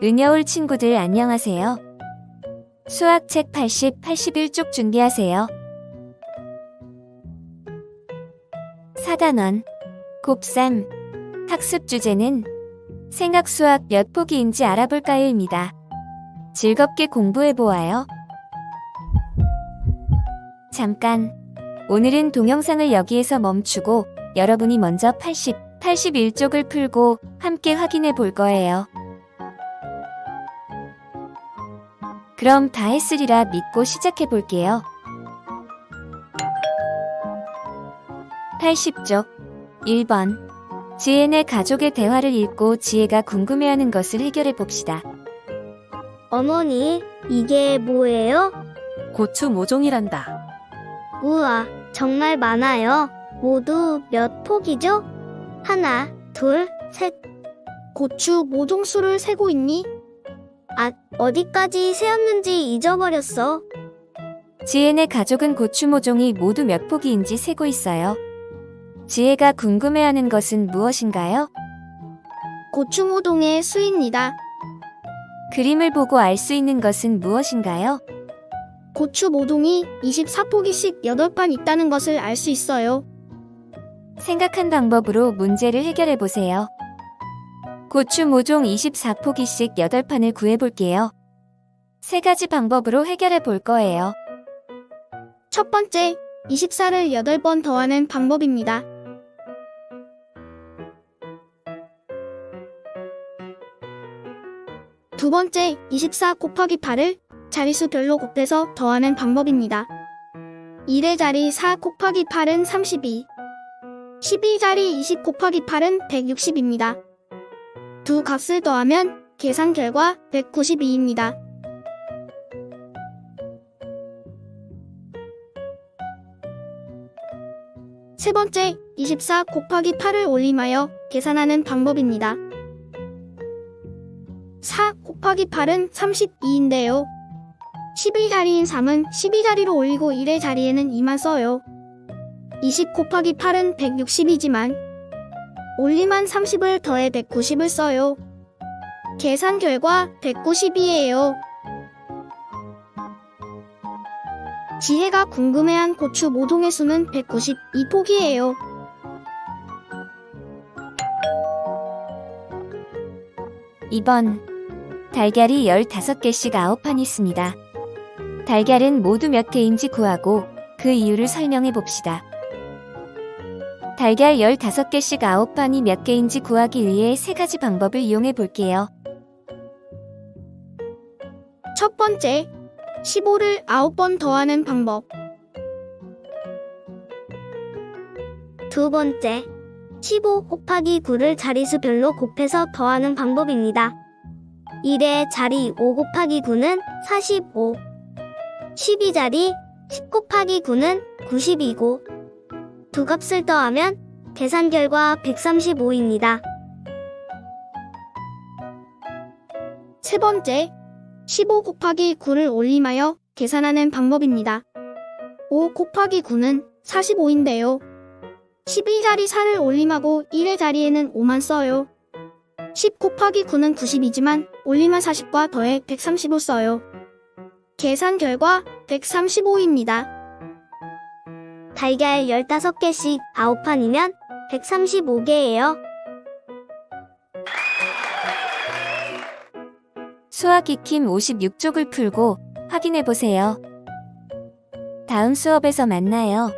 은여울 친구들 안녕하세요. 수학책 80, 81쪽 준비하세요. 4단원 곱셈 학습 주제는 생각 수학 몇 포기인지 알아볼까요입니다. 즐겁게 공부해 보아요. 잠깐. 오늘은 동영상을 여기에서 멈추고 여러분이 먼저 80, 81쪽을 풀고 함께 확인해 볼 거예요. 그럼 다 했으리라 믿고 시작해 볼게요. 80쪽 1번 지혜네 가족의 대화를 읽고 지혜가 궁금해하는 것을 해결해 봅시다. 어머니, 이게 뭐예요? 고추 모종이란다. 우와, 정말 많아요. 모두 몇 폭이죠? 하나, 둘, 셋. 고추 모종수를 세고 있니? 아, 어디까지 세었는지 잊어버렸어. 지혜네 가족은 고추 모종이 모두 몇 포기인지 세고 있어요. 지혜가 궁금해하는 것은 무엇인가요? 고추 모종의 수입니다. 그림을 보고 알 수 있는 것은 무엇인가요? 고추 모종이 24포기씩 8판 있다는 것을 알 수 있어요. 생각한 방법으로 문제를 해결해 보세요. 고추 모종 24포기씩 8판을 구해 볼게요. 세 가지 방법으로 해결해 볼 거예요. 첫 번째, 24를 8번 더하는 방법입니다. 두 번째, 24 곱하기 8을 자릿수별로 곱해서 더하는 방법입니다. 1의 자리 4 곱하기 8은 32. 12 자리 20 곱하기 8은 160입니다. 두 값을 더하면 계산 결과 192입니다. 세 번째, 24 곱하기 8을 올림하여 계산하는 방법입니다. 4 곱하기 8은 32인데요. 11자리인 3은 12자리로 올리고 1의 자리에는 2만 써요. 20 곱하기 8은 160이지만 올림한 30을 더해 190을 써요. 계산 결과 192예요. 지혜가 궁금해한 고추 모종의 수는 192폭이에요. 이번 달걀이 15개씩 9판 있습니다. 달걀은 모두 몇 개인지 구하고 그 이유를 설명해 봅시다. 달걀 15개씩 9판이 몇 개인지 구하기 위해 세 가지 방법을 이용해 볼게요. 첫 번째, 15를 9번 더하는 방법. 두 번째, 15 곱하기 9를 자릿수별로 곱해서 더하는 방법입니다. 1의 자리 5 곱하기 9는 45. 12자리 10 곱하기 9는 92고, 두 값을 더하면 계산 결과 135입니다. 세 번째, 15 곱하기 9를 올림하여 계산하는 방법입니다. 5 곱하기 9는 45인데요. 11자리 4를 올림하고 1의 자리에는 5만 써요. 10 곱하기 9는 90이지만 올림한 40과 더해 135 써요. 계산 결과 135입니다. 달걀 15개씩 9판이면 135개예요. 수학 익힘 56쪽을 풀고 확인해 보세요. 다음 수업에서 만나요.